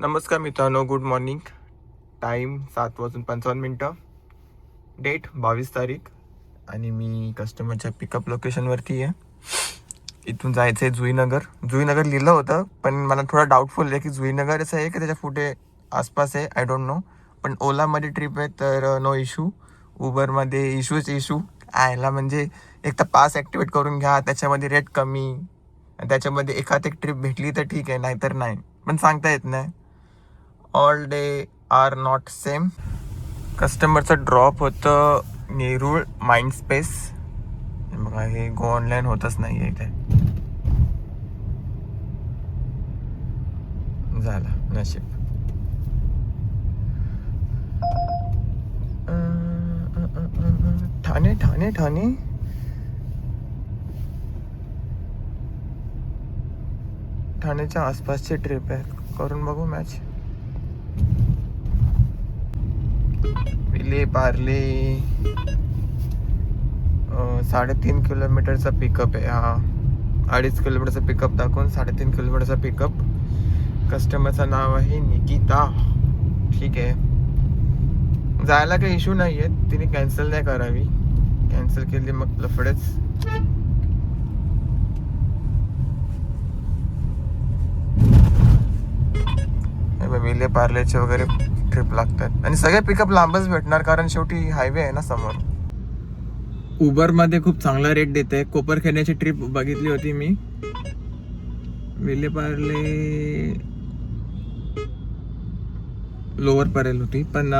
नमस्कार मित्रांनो good morning time सात वाजून पंचावन्न मिनटं. डेट बावीस तारीख. आणि मी कस्टमरच्या पिकअप लोकेशनवरती आहे. इथून जायचं आहे जुईनगर. जुईनगर लिहिलं होतं पण मला थोडा डाऊटफुल आहे की जुईनगर असं आहे की त्याच्या पुढे आसपास आहे? आय डोंट नो पण ओलामध्ये ट्रिप आहे तर uh, नो इशू उबरमध्ये इशूच इशू आयला म्हणजे एक तर पास ॲक्टिवेट करून घ्या त्याच्यामध्ये रेट कमी. त्याच्यामध्ये एखाद एक ट्रिप भेटली तर ठीक आहे नाहीतर नाही. पण सांगता येत नाही. All day are not same कस्टमरचं drop होतं नेरूळ माइंड स्पेस बघा हे गो ऑनलाईन होतच नाही आहे इथे. झाला नशीब. ठाणे ठाणे ठाणे. ठाण्याच्या आसपासची ट्रिप आहे. करून बघू मॅच विले पार्ले साडेतीन किलोमीटरचा पिकअप आहे हा. अडीच किलोमीटरचा पिकअप दाखवून साडेतीन किलोमीटरचा पिकअप कस्टमरचं नाव आहे निकिता. ठीक आहे. जायला काही इश्यू नाही आहे तिने कॅन्सल नाही करावी. कॅन्सल केली मग लफडेच हे बघ, विले पार्लेचे वगैरे ट्रिप लागतात. आणि सगळे पिकअप लांबच भेटणार कारण शेवटी हायवे आहे ना समोर. उबरमध्ये खूप चांगला रेट देते कोपर खेळण्याची ट्रिप बघितली होती मी. विले पार्ले लोअर पर्यंत होती. पण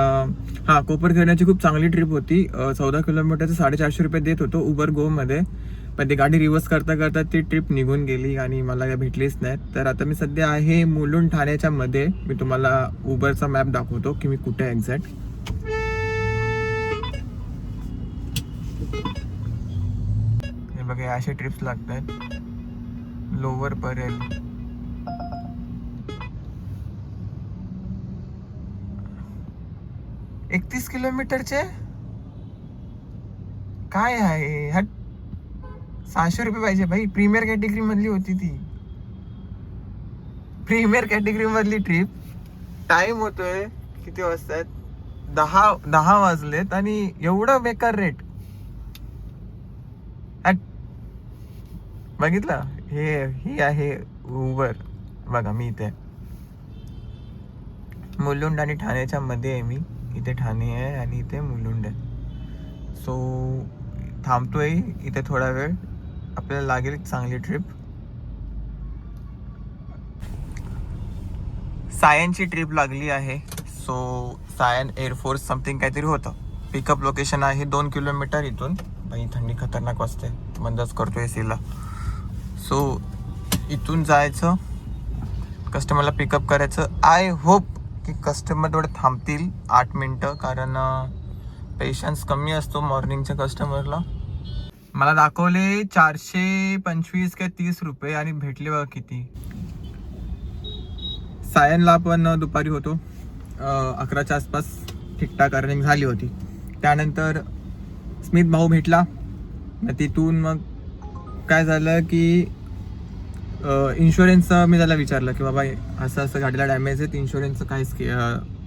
हा कोपर खेळण्याची खूप चांगली ट्रिप होती. चौदा किलोमीटरचं साडेचारशे रुपये देत होतो उबर गोमध्ये मध्ये. पण ती गाडी रिव्हर्स करता करता ती ट्रिप निघून गेली आणि मला काय भेटलीच नाही तर आता मी सध्या आहे मुलुंड ठाण्याच्या मध्ये. मी तुम्हाला उबरचा मॅप दाखवतो की मी कुठे एक्झॅक्ट हे बघा असे ट्रिप्स लागतात. लोवर पर्यंत. एकतीस किलोमीटरचे? काय आहे हट. सहाशे रुपये पाहिजे भाई. प्रीमियर कॅटेगरी मधली होती ती. प्रीमियर कॅटेगरी मधली ट्रिप टाइम होतोय. किती वाजतात दहा दहा वाजलेत आणि एवढा बेकार रेट बघितलं? हे ही आहे उबर बघा मी इथे. मुलुंड आणि ठाण्याच्या मध्ये आहे मी. इथे ठाणे आहे आणि इथे मुलुंड आहे. सो थांबतोय इथे थोडा वेळ. आपल्याला लागेल एक चांगली ट्रिप सायनची ट्रिप लागली आहे. सो सायन एअरफोर्स समथिंग काहीतरी होतं. पिकअप लोकेशन आहे दोन किलोमीटर इथून. बाई थंडी खतरनाक वाजते. बंदच ए सीला सो इथून जायचं. कस्टमरला पिकअप करायचं. आय होप की कस्टमर थोडे थांबतील आठ मिनटं. कारण पेशन्स कमी असतो मॉर्निंगच्या कस्टमरला मला दाखवले चारशे पंचवीस काय तीस रुपये आणि भेटले बघा किती. सायनला पण दुपारी होतो. अकराच्या आसपास ठीकठाक अर्निंग झाली होती. त्यानंतर स्मित भाऊ भेटला. तिथून मग काय झालं की इन्शुरन्सचं मी त्याला विचारलं की बाबा असं असं गाडीला डॅमेज आहे इन्शुरन्सचं काय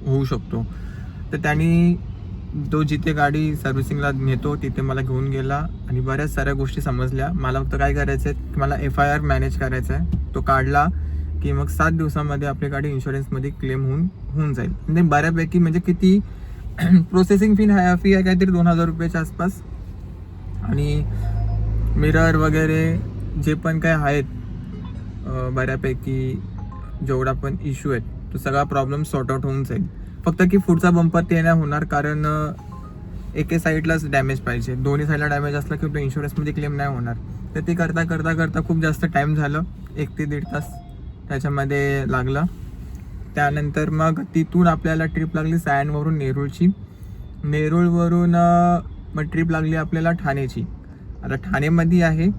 होऊ शकतो. तर त्यांनी तो जिथे गाडी सर्व्हिसिंगला नेतो तिथे मला घेऊन गेला आणि बऱ्याच साऱ्या गोष्टी समजल्या. मला फक्त काय करायचं आहे की मला एफ आय आर मॅनेज करायचा आहे तो काढला की मग सात दिवसामध्ये आपली गाडी इन्शुरन्समध्ये क्लेम होऊन होऊन जाईल. आणि बऱ्यापैकी म्हणजे किती प्रोसेसिंग फी फी आहे काहीतरी दोन हजार रुपयाच्या आसपास. आणि मिरर वगैरे जे पण काय आहेत बऱ्यापैकी जेवढा पण इश्यू आहेत तो सगळा प्रॉब्लेम सॉर्ट आउट होऊन जाईल. फक्त की पुढचा बंपर ते नाही होणार कारण एके साईडलाच डॅमेज पाहिजे. दोन्ही साईडला डॅमेज असला की तो इन्शुरन्समध्ये क्लेम नाही होणार. तर ते करता करता करता खूप जास्त टाईम झालं. एक ते दीड तास त्याच्यामध्ये लागलं. त्यानंतर मग तिथून आपल्याला ट्रिप लागली सायनवरून नेरूळची. नेरूळवरून मग ट्रिप लागली आपल्याला ठाणेची. आता ठाणेमध्ये आहे.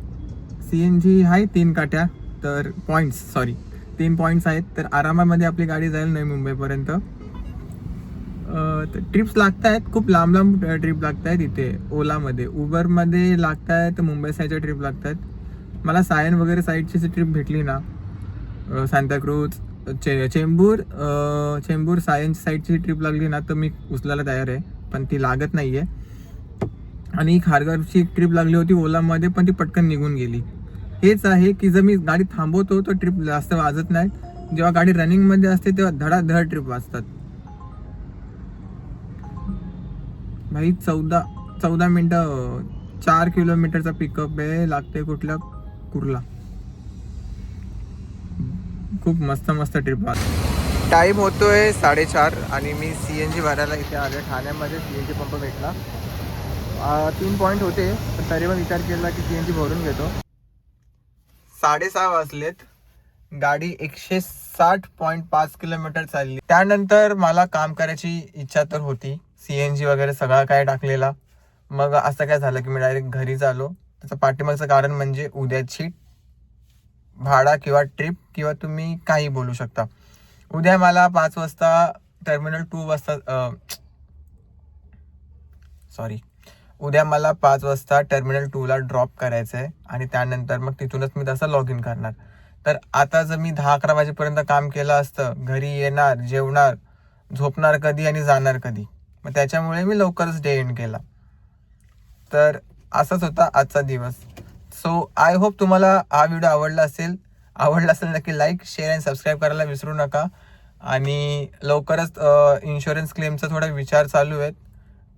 सी एन जी आहे तीन काट्या तर पॉईंट्स सॉरी तीन पॉईंट्स आहेत. तर आरामामध्ये आपली गाडी जाईल नवी मुंबईपर्यंत. ट्रिप्स लागत आहेत खूप लांब लांब ट्रिप लागत आहेत इथे ओलामध्ये. उबरमध्ये लागत आहेत मुंबई साईडच्या ट्रिप लागत आहेत मला सायन वगैरे साईडची ट्रिप भेटली ना सांताक्रूज चे चेंबूर चेंबूर सायन्स साईडची ट्रिप लागली ना तर मी उचलायला तयार आहे पण ती लागत नाही आहे आणि खारघरची एक ट्रिप लागली होती ओलामध्ये पण ती पटकन निघून गेली. हेच आहे की जर मी गाडी थांबवतो तर ट्रिप जास्त वाजत नाही जेव्हा गाडी रनिंगमध्ये असते तेव्हा धडाधड ट्रिप वाजतात. भाई चौदा चौदा मिनटं चार किलोमीटरचा पिकअप आहे लागते कुठल्या? कुर्ला. खूप मस्त मस्त ट्रिप टाईम होतोय साडेचार आणि मी सी एन जी भरायला इथे आलो ठाण्यामध्ये सी एन जी पंप भेटला. तीन पॉईंट होते पण तरी पण विचार केला की सी एन जी भरून घेतो. साडेसहा वाजलेत. गाडी एकशे साठ पॉईंट पाच किलोमीटर चालली. त्यानंतर मला काम करायची इच्छा तर होती. सी एन जी वगैरे सगळा काय टाकलेला. मग असं काय झालं की मी डायरेक्ट घरी आलो त्याचं पाठीमागचं कारण म्हणजे उद्याची भाडा किंवा ट्रिप किंवा तुम्ही काही बोलू शकता. उद्या मला पाच वाजता टर्मिनल टू वाजता सॉरी उद्या मला पाच वाजता टर्मिनल टूला ड्रॉप करायचं आहे आणि त्यानंतर मग तिथूनच मी तसं लॉग इन करणार. तर आता जर मी दहा अकरा वाजेपर्यंत काम केलं असतं घरी येणार जेवणार झोपणार कधी आणि जाणार कधी? मग त्याच्यामुळे मी लवकरच डे एंड केला. तर असाच होता आजचा दिवस. सो आय होप तुम्हाला हा व्हिडिओ आवडला असेल. आवडला असेल नक्की लाईक शेअर अँड सबस्क्राईब करायला विसरू नका. आणि लवकरच इन्शुरन्स क्लेमचा थोडा विचार चालू आहेत.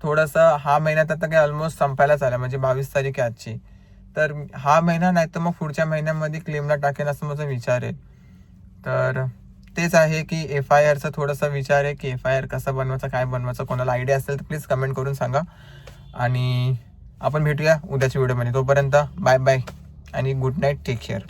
थोडंसं हा महिन्यात आता काही ऑलमोस्ट संपायलाच आला म्हणजे बावीस तारीख आहे आजची. तर हा महिना नाही तर मग पुढच्या महिन्यामध्ये क्लेमला टाकेन असं माझा विचार आहे. तर तेच आहे की एफ आय आरचा थोडासा विचार आहे की एफ आय आर कसं बनवायचं काय बनवायचं कोणाला आयडिया असेल तर प्लीज कमेंट करून सांगा. आणि आपण भेटूया उद्याच्या व्हिडिओमध्ये तोपर्यंत बाय बाय आणि गुड नाईट टेक केअर